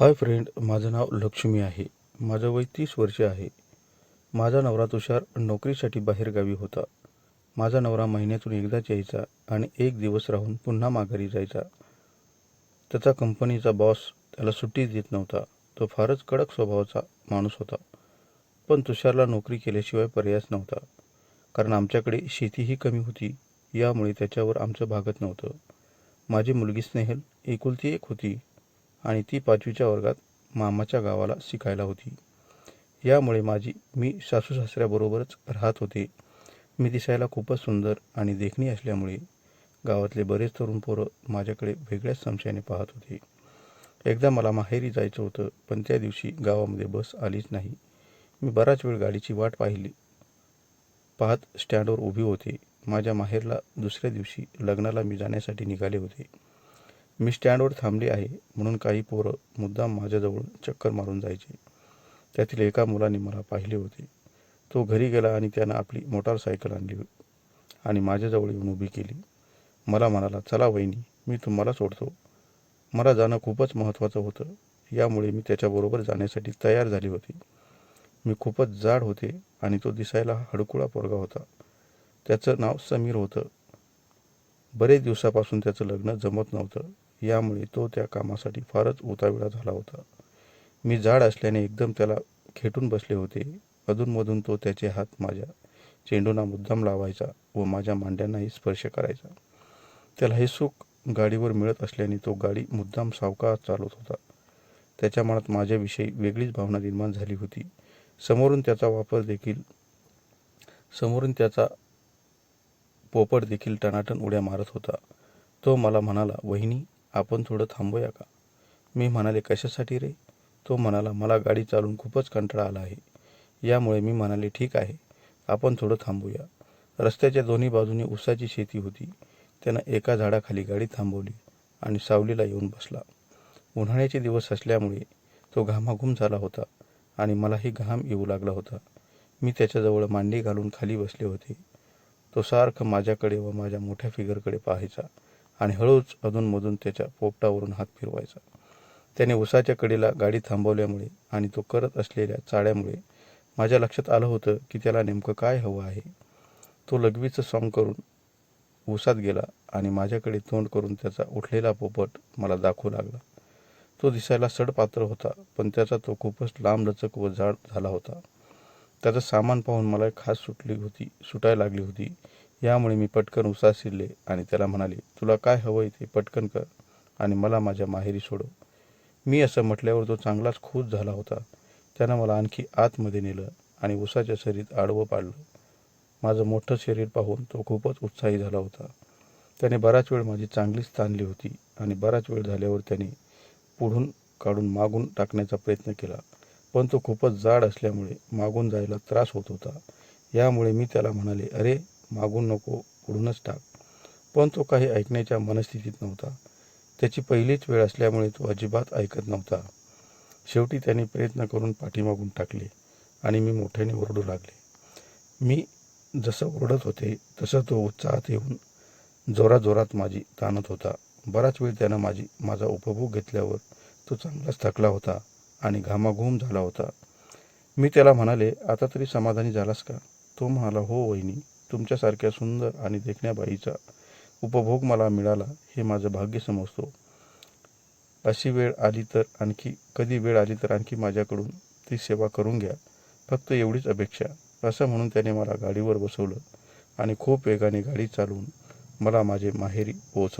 Hi friend माझं नाव लक्ष्मी आहे. माझं वय तीस वर्ष आहे. माझा नवरा तुषार नोकरीसाठी बाहेरगावी होता. माझा नवरा महिन्यातून एकदाच यायचा आणि एक दिवस राहून पुन्हा माघारी जायचा. त्याचा कंपनीचा बॉस त्याला सुट्टीच देत नव्हता. तो फारच कडक स्वभावाचा माणूस होता. पण तुषारला नोकरी केल्याशिवाय पर्यायच नव्हता. कारण आमच्याकडे शेतीही कमी होती. यामुळे त्याच्यावर आमचं भागत नव्हतं. माझी मुलगी स्नेहल एकुलती एक होती. आणि ती पाचवीच्या वर्गात मामाच्या गावाला शिकायला होती. यामुळे माझी मी सासू सासऱ्याबरोबरच राहत होते. मी दिसायला खूपच सुंदर आणि देखणी असल्यामुळे गावातले बरेच तरुण पोरं माझ्याकडे वेगळ्याच संशयाने पाहत होते. एकदा मला माहेरी जायचं होतं पण त्या दिवशी गावामध्ये बस आलीच नाही. मी बराच वेळ गाडीची वाट पाहिली. पाहत स्टँडवर उभी होते. माझ्या माहेरला दुसऱ्या दिवशी लग्नाला मी जाण्यासाठी निघाले होते. मी स्टँडवर थांबली आहे म्हणून काही पोरं मुद्दाम माझ्याजवळ चक्कर मारून जायचे. त्यातील एका मुलाने मला पाहिले होते. तो घरी गेला आणि त्यानं आपली मोटारसायकल आणली आणि माझ्याजवळ येऊन उभी केली. मला म्हणाला चला वहिनी मी तुम्हाला सोडतो. मला जाणं खूपच महत्त्वाचं होतं. यामुळे मी त्याच्याबरोबर जाण्यासाठी तयार झाली होती. मी खूपच जाड होते आणि तो दिसायला हडकुळा पोरगा होता. त्याचं नाव समीर होतं. बरेच दिवसापासून त्याचं लग्न जमत नव्हतं. यामुळे तो त्या कामासाठी फारच उतावीळा झाला होता. मी जाड असल्याने एकदम त्याला खेटून बसले होते. अधूनमधून तो त्याचे हात माझ्या चेंडूंना मुद्दाम लावायचा व माझ्या मांड्यांनाही स्पर्श करायचा. त्याला हे सुख गाडीवर मिळत असल्याने तो गाडी मुद्दाम सावकाश चालवत होता. त्याच्या मनात माझ्याविषयी वेगळीच भावना निर्माण झाली होती. समोरून त्याचा वापर देखील समोरून त्याचा पोपट देखील टनाटन उड्या मारत होता. तो मला म्हणाला वहिनी आपण थोडं थांबूया का? मी म्हणाले कशासाठी रे? तो म्हणाला मला गाडी चालवून खूपच कंटाळा आला आहे. यामुळे मी म्हणाले ठीक आहे आपण थोडं थांबूया. रस्त्याच्या दोन्ही बाजूनी ऊसाची शेती होती. त्यानं एका झाडाखाली गाडी थांबवली आणि सावलीला येऊन बसला. उन्हाळ्याचे दिवस असल्यामुळे तो घामाघूम झाला होता आणि मलाही घाम येऊ लागला होता. मी त्याच्याजवळ मांडी घालून खाली बसले होते. तो सारखं माझ्याकडे व माझ्या मोठ्या फिगरकडे पाहायचा. आणि हळूच अधूनमधून त्याच्या पोपटावरून हात फिरवायचा. त्याने उसाच्या कडेला गाडी थांबवल्यामुळे आणि तो करत असलेल्या चाळ्यामुळे माझ्या लक्षात आलं होतं की त्याला नेमकं काय हवं आहे. तो लघवीचं सॉंग करून उसात गेला आणि माझ्याकडे तोंड करून त्याचा उठलेला पोपट मला दाखवू लागला. तो दिसायला सडपात्र होता पण त्याचा तो खूपच लांबलचक व जाड झाला होता. त्याचं सामान पाहून मला खास सुटली होती सुटायला लागली होती. यामुळे मी पटकन उसात शिरले आणि त्याला म्हणाले तुला काय हवंय ते पटकन कर आणि मला माझ्या माहेरी सोडव. मी असं म्हटल्यावर तो चांगलाच खुश झाला होता. त्यानं मला आणखी आतमध्ये नेलं आणि उसाच्या शरीरात आडवं पाडलं. माझं मोठं शरीर पाहून तो खूपच उत्साही झाला होता. त्याने बराच वेळ माझी चांगलीच ताणली होती आणि बराच वेळ झाल्यावर त्याने पुढून काढून मागून टाकण्याचा प्रयत्न केला. पण तो खूपच जाड असल्यामुळे मागून जायला त्रास होत होता. यामुळे मी त्याला म्हणाले अरे मागून नको पुढूनच टाक. पण तो काही ऐकण्याच्या मनस्थितीत नव्हता. त्याची पहिलीच वेळ असल्यामुळे तो अजिबात ऐकत नव्हता. शेवटी त्याने प्रयत्न करून पाठीमागून टाकले आणि मी मोठ्याने ओरडू लागले. मी जसं ओरडत होते तसं तो उत्साहात येऊन जोराजोरात माझी ताणत होता. बराच वेळ त्यानं माझी माझा उपभोग घेतल्यावर तो चांगलाच थकला होता आणि घामाघूम झाला होता. मी त्याला म्हणाले आता तरी समाधानी झालास का? तो म्हणाला हो वहिनी. तुमच्यासारख्या सुंदर आणि देखण्या बाईचा उपभोग मला मिळाला हे माझं भाग्य समजतो. अशी वेळ आली तर आणखी कधी वेळ आली तर आणखी माझ्याकडून ती सेवा करून घ्या. फक्त एवढीच अपेक्षा. असं म्हणून त्याने मला गाडीवर बसवलं आणि खूप वेगाने गाडी चालवून मला माझे माहेरी पोहोचवले.